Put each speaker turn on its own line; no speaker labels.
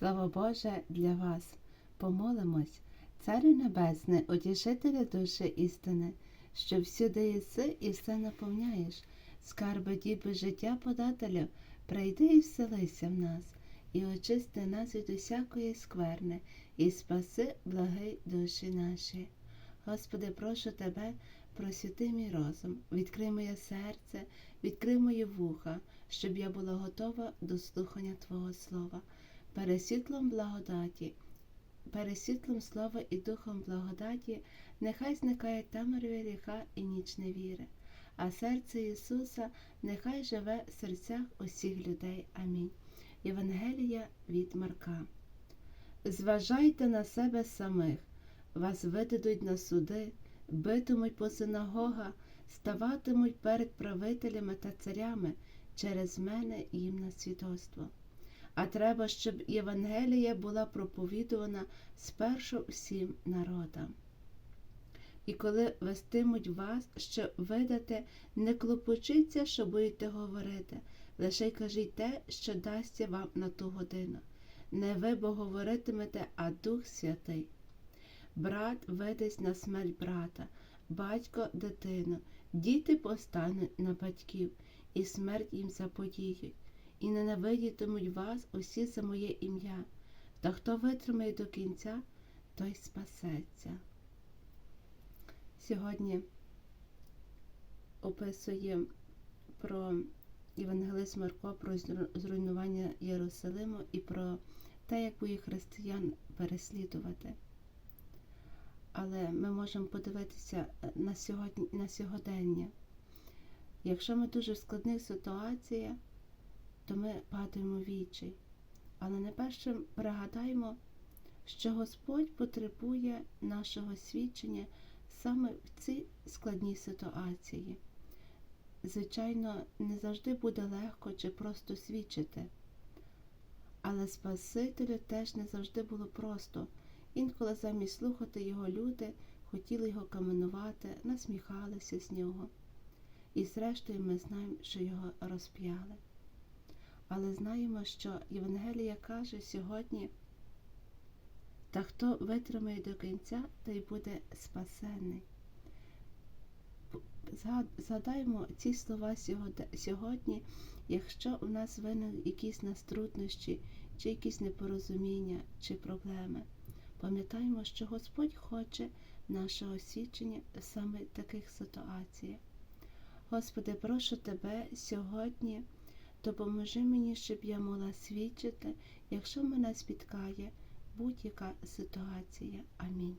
Слава Боже для вас. Помолимось, Царю Небесний, утішителя душі істини, що всюди єси і все наповняєш, скарби діби життя подателю, прийди і вселися в нас, і очисти нас від усякої скверни, і спаси благий душі наші. Господи, прошу Тебе, просвіти мій розум, відкрий моє серце, відкрий мої вуха, щоб я була готова до слухання Твого Слова, пересвітлом благодаті, пересвітлом слова і духом благодаті, нехай зникає темряві гріха і ніч невіри, а серце Ісуса нехай живе в серцях усіх людей. Амінь. Євангелія від Марка. Зважайте на себе самих, вас видадуть на суди, битимуть по синагогах, ставатимуть перед правителями та царями через мене їм на свідоцтво. А треба, щоб Євангелія була проповідувана спершу всім народам. І коли вестимуть вас, що видате, не клопочіться, що будете говорити, лише й кажіть те, що дасться вам на ту годину. Не ви бо говоритимете, а Дух Святий. Брат видасть на смерть брата, батько дитину, діти постануть на батьків, і смерть їм заподіють, і ненавидітимуть вас усі за моє ім'я. Та хто витримає до кінця, той спасеться. Сьогодні описує про Євангелист Марко про зруйнування Єрусалиму і про те, як буде християн переслідувати. Але ми можемо подивитися на сьогодні, на сьогодення. Якщо ми дуже в складних ситуаціях, то ми падаємо відчай. Але найперше пригадаємо, що Господь потребує нашого свідчення саме в цій складній ситуації. Звичайно, не завжди буде легко чи просто свідчити. Але Спасителю теж не завжди було просто. Інколи замість слухати його люди хотіли його каменувати, насміхалися з нього. І зрештою ми знаємо, що його розп'яли. Але знаємо, що Євангелія каже сьогодні, та хто витримає до кінця, той буде спасений. Згадаємо ці слова сьогодні, якщо у нас виникли якісь нас труднощі, чи якісь непорозуміння, чи проблеми. Пам'ятаємо, що Господь хоче нашого свідчення саме в таких ситуаціях. Господи, прошу Тебе сьогодні, допоможи мені, щоб я могла свідчити, якщо мене спіткає будь-яка ситуація. Амінь.